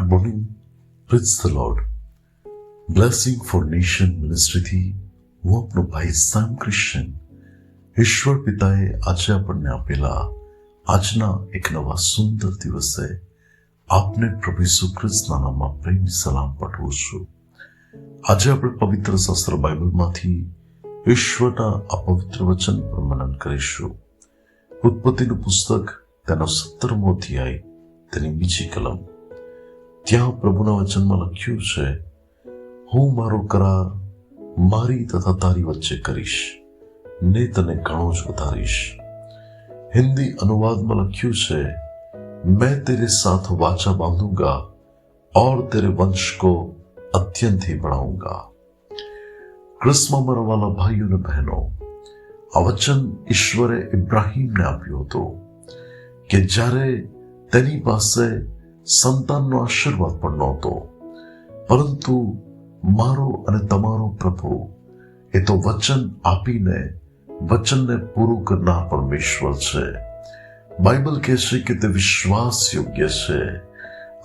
Good morning Praise the Lord blessing for nation મિનિસ્ટ્રીથી હું આપનો ભાઈ સામ ક્રિશ્ચન ઈશ્વર પિતાએ આજે આપણને આપેલા આજના એક નવા સુંદર દિવસે આપને પ્રભુ ઈસુ ખ્રિસ્તના નામમાં પ્રેમી સલામ પાઠવું છું. આજે આપણે પવિત્ર શાસ્ત્ર બાઇબલમાંથી ઈશ્વરના અપવિત્ર પવિત્ર વચન પર મનન કરીશું. ઉત્પત્તિનું પુસ્તક તેનો સત્તરમો અધ્યાય, તેની બીજી કલમ. ત્યાં પ્રભુના વચનમાં લખ્યું છે હું મારો કરાર મારી તથા તારી વચ્ચે કરીશ ને તને ઘણો જ વધારીશ હિન્દી અનુવાદમાં લખ્યું છે मैं तेरे साथ वाचा बांधूंगा और तेरे वंश को अत्यंत ही बढ़ाऊंगा ક્રિસ્મા મારા વાલા ભાઈઓ અને બહેનો આ વચન ઈશ્વરે ઇબ્રાહીમને આપ્યું હતું કે જ્યારે તેની પાસે સંતાનનો આશીર્વાદ પણ નહોતો. પરંતુ મારો અને તમારો પ્રભુ એ તો વચન આપીને, વચનને પૂરું કરનાર પરમેશ્વર છે. બાઇબલ કહે છે કે તે વિશ્વાસ યોગ્ય છે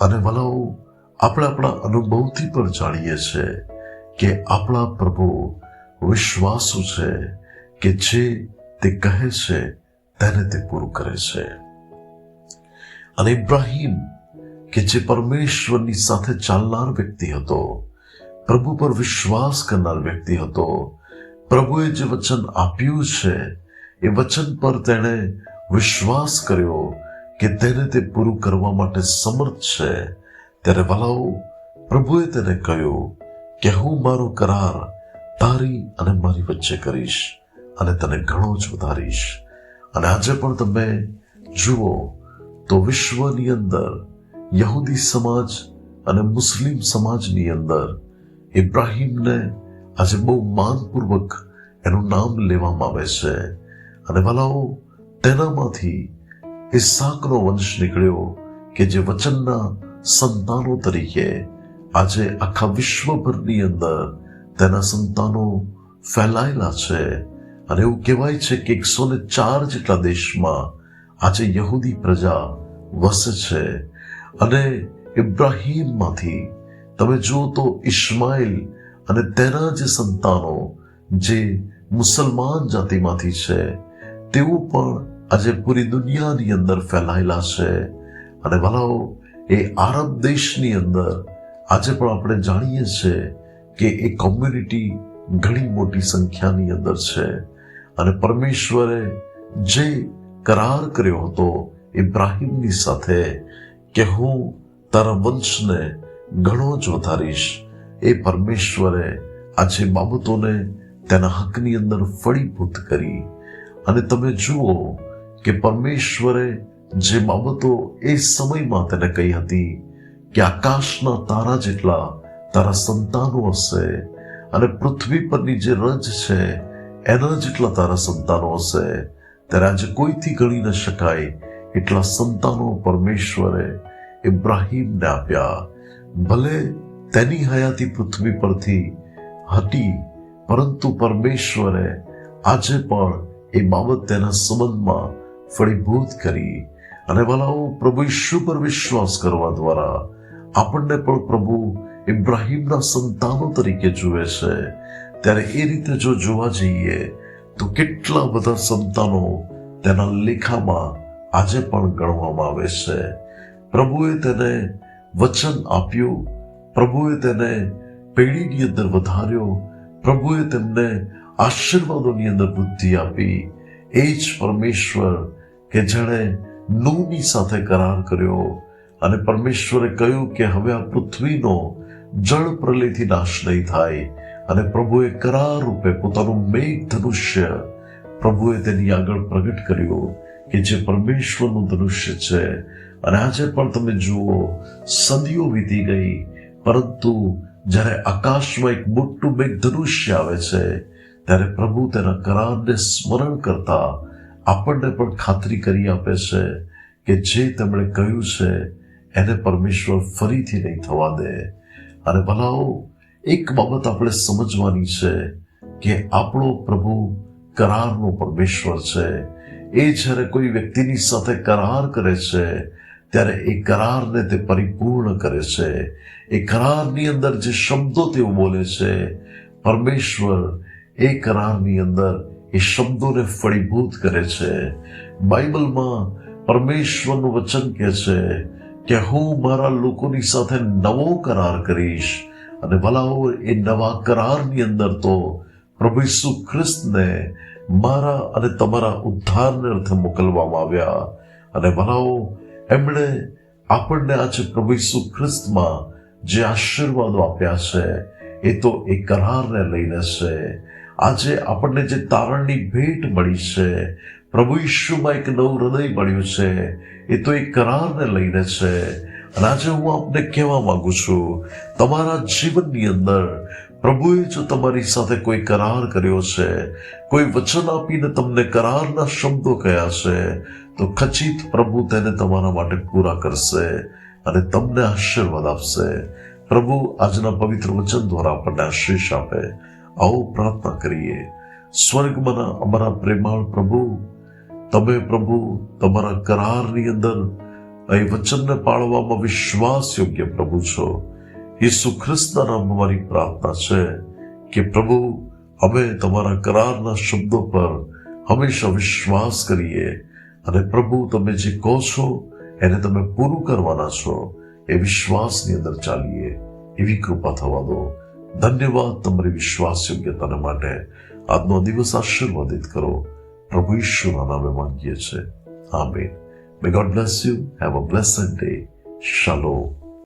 અને વલાઓ, આપણે આપણા અનુભવથી પણ જાણીએ છીએ કે આપણા પ્રભુ વિશ્વાસુ છે કે જે તે કહે છે તેને તે પૂરું કરે છે. અને ઇબ્રાહીમ કે જે પરમેશ્વરની સાથે ચાલનાર વ્યક્તિ હતો, પ્રભુ પર વિશ્વાસ કરનાર વ્યક્તિ હતો. પ્રભુએ જે વચન આપ્યું છે, એ વચન પર તેણે વિશ્વાસ કર્યો કે તેને તે પૂરું કરવા માટે સમર્થ છે. ત્યારે વલાઓ, પ્રભુએ તેને કહ્યું કે હું મારો કરાર તારી અને મારી વચ્ચે કરીશ અને તને ઘણો જ વધારીશ. અને આજે પણ તમે જુઓ તો વિશ્વની અંદર યહૂદી સમાજ અને મુસ્લિમ સમાજની અંદર ઇબ્રાહીમને આજે બહુ માનપૂર્વક એનું નામ લેવામાં આવે છે. અને ભલાઓ તેનામાંથી ઇસાકનો વંશ નીકળ્યો કે જે વચનના સંતાનો તરીકે આજે આખા વિશ્વભરની અંદર તેના સંતાનો ફેલાયેલા છે. અને એવું કહેવાય છે કે એકસો ને ચાર જેટલા દેશમાં આજે યહૂદી પ્રજા વસે છે. અને ઇબ્રાહીમમાંથી તમે જુઓ તો ઇસ્માઇલ અને તેના જે સંતાનો જે મુસલમાન જાતિમાંથી છે, તેઓ પણ આજે પૂરી દુનિયાની અંદર ફેલાયેલા છે. અને ભલાઓ, એ આરબ દેશની અંદર આજે પણ આપણે જાણીએ છીએ કે એ કોમ્યુનિટી ઘણી મોટી સંખ્યાની અંદર છે. અને પરમેશ્વરે જે કરાર કર્યો હતો ઇબ્રાહીમની સાથે કે હું તારા વંશને ઘણો જ વધારીશ. એ પરમેશ્વરે આ જે બાબતોને તેના હકની અંદર ફળીભૂત કરી. અને તમે જુઓ કે પરમેશ્વરે જે બાબતો એ સમયમાં તેને કહી હતી કે આકાશના તારા જેટલા તારા સંતાનો હશે અને પૃથ્વી પરની જે રજ છે, એના જેટલા તારા સંતાનો હશે. ત્યારે આજે કોઈથી ગણી ન શકાય એટલા સંતાનો પરમેશ્વરે ઇબ્રાહીમને આપ્યા ભલે તેની હયાતી પૃથ્વી પરથી હતી, પરંતુ પરમેશ્વરે આજે પણ એ બાબત તેના સંબંધમાં ફળીભૂત કરી. અને વાલાઓ, પ્રભુ ઈશ્વર પર વિશ્વાસ કરવા દ્વારા આપણને પણ પ્રભુ ઇબ્રાહીમના સંતાનો તરીકે જુએ છે. ત્યારે એ રીતે જો જોવા જઈએ, તો કેટલા બધા સંતાનો તેના લેખામાં આજે પણ ગણવામાં આવે છે. પ્રભુએ તેને વચન આપ્યું, પ્રભુએ તેને પેઢીની અંદર વધાર્યો, પ્રભુએ તેમને આશીર્વાદોની અંદર બુદ્ધિ આપી. એ જ પરમેશ્વર કે જેણે નૂની સાથે કરાર કર્યો અને પરમેશ્વરે કહ્યું કે હવે આ પૃથ્વીનો જળ પ્રલયથી નાશ નહીં થાય અને પ્રભુએ કરાર રૂપે પોતાનું મેઘ ધનુષ્ય પ્રભુએ તેની આગળ પ્રગટ કર્યું. કે જે પરમેશ્વરનું ધનુષ્ય છે. અને આજે પણ તમે જુઓ, સદીઓ વીતી ગઈ, પરંતુ જ્યારે આકાશમાં એક મોટું મેઘ ધનુષ્ય આવે છે, ત્યારે પ્રભુ તેના કરારને સ્મરણ કરતા આપણને પણ ખાતરી કરી આપે છે કે જે તેમણે કહ્યું છે, એને પરમેશ્વર ફરીથી નહીં થવા દે. અને ભલાઓ, એક બાબત આપણે સમજવાની છે કે આપણો પ્રભુ કરારનો પરમેશ્વર છે. એ જ્યારે કોઈ વ્યક્તિની સાથે કરાર કરે છે, ત્યારે એ કરારને તે પરિપૂર્ણ કરે છે. એ કરારની અંદર જે શબ્દો તેઓ બોલે છે, પરમેશ્વર એ કરારની અંદર એ શબ્દોને ફળીભૂત કરે છે. બાઇબલમાં પરમેશ્વરનું વચન કહે છે કે હું મારા લોકોની સાથે નવો કરાર કરીશ અને ભલાઓ એ નવા કરારની અંદર તો પ્રભુ ખ્રિસ્તને મારા અને તમારા ઉદ્ધારને અર્થે મોકલવામાં આવ્યા. અને ભલાઓ, એમણે આપણને આજે પ્રભુ ઈસુ ખ્રિસ્તમાં જે આશીર્વાદો આપ્યા છે, એ તો એ કરારને લઈને છે. આજે આપણને જે તારણની ભેટ મળી છે, પ્રભુ ઈશુમાં એક નવું હૃદય મળ્યું છે, એ તો એ કરારને લઈને છે. અને આજે હું આપને કહેવા માંગુ છું, તમારા જીવનની અંદર પ્રભુએ જો તમારી સાથે કોઈ કરાર કર્યો છે, કોઈ વચન આપીને તમને કરારના શબ્દો કયા છે, તો ખચિત પ્રભુ તેને તમારા માટે પૂરા કરશે અને તમને આશીર્વાદ આપશે. પ્રભુ આજના પવિત્ર વચન દ્વારા આપણને આશીષ આપે. આવો પ્રાર્થના કરીએ. સ્વર્ગમાંના અમારા પ્રેમાળ પ્રભુ, તમે પ્રભુ તમારા કરારની અંદર અહીં વચનને પાળવામાં વિશ્વાસ યોગ્ય પ્રભુ છો. યેસુ ખ્રિસ્તના નામમાં મારી પ્રાર્થના છે કે પ્રભુ, અમે તમારા કરારના શબ્દો પર હંમેશા વિશ્વાસ કરીએ અને પ્રભુ, તમે જે કહો છો, એને તમે પૂરું કરવાના છો, એ વિશ્વાસની અંદર ચાલીએ. એવી કૃપા થવા દો. ધન્યવાદ તમારી વિશ્વાસ યોગ્યતાને માટે. આજનો દિવસ આશીર્વાદિત કરો. પ્રભુ ઈશ્વરના નામે માંગીએ છીએ. Amen. May God bless you have a blessed day શાલો